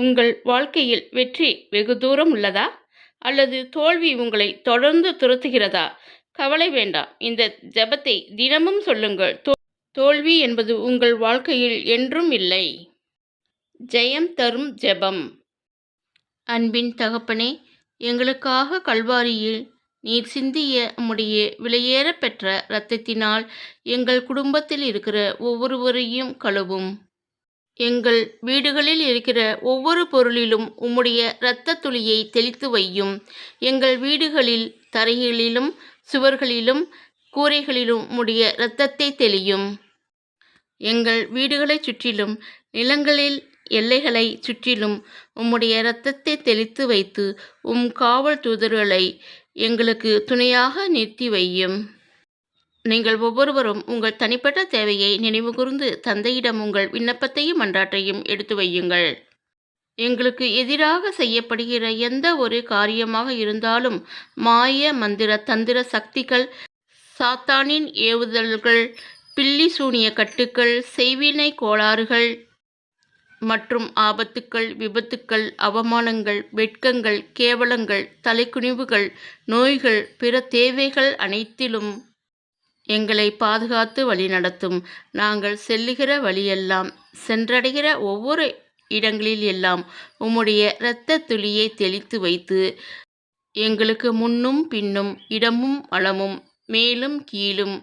உங்கள் வாழ்க்கையில் வெற்றி வெகு தூரம் உள்ளதா? அல்லது தோல்வி உங்களை தொடர்ந்து துரத்துகிறதா? கவலை வேண்டாம். இந்த ஜெபத்தை தினமும் சொல்லுங்கள். தோ- தோல்வி என்பது உங்கள் வாழ்க்கையில் என்றும் இல்லை. ஜெயம் தரும் ஜெபம். அன்பின் தகப்பனே எங்களுக்காக கல்வாரியில் நீர் சிந்திய உம்முடைய விலையேற பெற்ற இரத்தத்தினால் எங்கள் குடும்பத்தில் இருக்கிற ஒவ்வொருவரையும் கழுவும். எங்கள் வீடுகளில் இருக்கிற ஒவ்வொரு பொருளிலும் உம்முடைய இரத்த துளியை தெளித்து வையும். எங்கள் வீடுகளில் தரைகளிலும் சுவர்களிலும் கூரைகளிலும் உம்முடைய இரத்தத்தை தெளியும். எங்கள் வீடுகளைச் சுற்றிலும் நிலங்களில் எல்லைகளை சுற்றிலும் உம்முடைய இரத்தத்தை தெளித்து வைத்து உம் காவல் தூதர்களை எங்களுக்கு துணையாக நிறுத்தி வையும். நீங்கள் ஒவ்வொருவரும் உங்கள் தனிப்பட்ட தேவையை நினைவுகூர்ந்து தந்தையிடம் உங்கள் விண்ணப்பத்தையும் மன்றாட்டையும் எடுத்து வையுங்கள். எங்களுக்கு எதிராக செய்யப்படுகிற எந்த ஒரு காரியமாக இருந்தாலும் மாய மந்திர தந்திர சக்திகள் சாத்தானின் ஏவுதல்கள் பில்லி சூனிய கட்டுக்கள் செய்வினை கோளாறுகள் மற்றும் ஆபத்துக்கள் விபத்துக்கள் அவமானங்கள் வெட்கங்கள் கேவலங்கள் தலைக்குனிவுகள் நோய்கள் பிற தேவைகள் அனைத்திலும் எங்களை பாதுகாத்து வழிநடத்தும் நாங்கள் செல்லுகிற வழியெல்லாம் சென்றடைகிற ஒவ்வொரு இடங்களில் எல்லாம் உம்முடைய இரத்த துளியை தெளித்து வைத்து எங்களுக்கு முன்னும் பின்னும் இடமும் வளமும் மேலும் கீழும்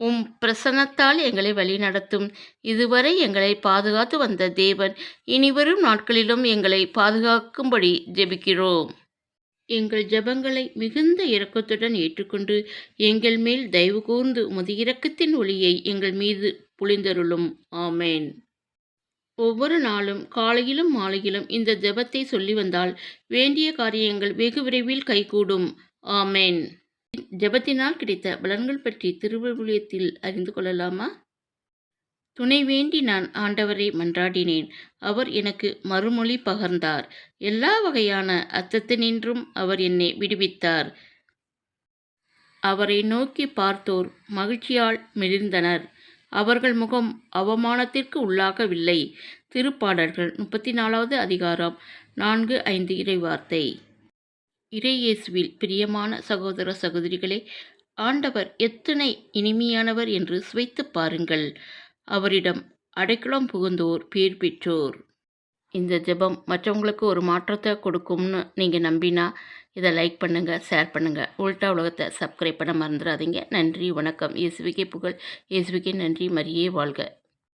உம் பிரசன்னத்தால் எங்களை வழிநடத்தும் இதுவரை எங்களை பாதுகாத்து வந்த தேவன் இனிவரும் நாட்களிலும் எங்களை பாதுகாக்கும்படி ஜெபிக்கிறோம். எங்கள் ஜெபங்களை மிகுந்த இரக்கத்துடன் ஏற்றுக்கொண்டு எங்கள் மேல் தயவு கூர்ந்து உமது இரக்கத்தின் ஒளியை எங்கள் மீது புளிந்தருளும். ஆமேன். ஒவ்வொரு நாளும் காலையிலும் மாலையிலும் இந்த ஜெபத்தை சொல்லி வந்தால் வேண்டிய காரியங்கள் வெகு விரைவில் கைகூடும். ஆமேன். ஜெபத்தினால் கிடைத்த பலன்கள் பற்றி திருவிழியத்தில் அறிந்து கொள்ளலாமா? துணை வேண்டி நான் ஆண்டவரை மன்றாடினேன். அவர் எனக்கு மறுமொழி பகர்ந்தார். எல்லா வகையான அச்சத்தினின்றும் அவர் என்னை விடுவித்தார். அவரை நோக்கி பார்த்தோர் மகிழ்ச்சியால் மெலிர்ந்தனர் அவர்கள் முகம் அவமானத்திற்கு உள்ளாகவில்லை. திருப்பாடல்கள் முப்பத்தி நாலாவது அதிகாரம் நான்கு ஐந்து இறைவார்த்தை. இறையேசுவில் பிரியமான சகோதர சகோதரிகளே ஆண்டவர் எத்தனை இனிமையானவர் என்று சுவைத்துப் பாருங்கள். அவரிடம் அடைக்கலம் புகுந்தோர் பேர் பெற்றோர். இந்த ஜெபம் மற்றவங்களுக்கு ஒரு மாற்றத்தை கொடுக்கும்னு நீங்கள் நம்பினா இதை லைக் பண்ணுங்கள் ஷேர் பண்ணுங்கள் உல்டா உலகத்தை சப்ஸ்கிரைப் பண்ண மறந்துடாதீங்க. நன்றி வணக்கம். இயேசுவிக்கே புகழ். இயேசுவிக்கே நன்றி. மரியே வாழ்க.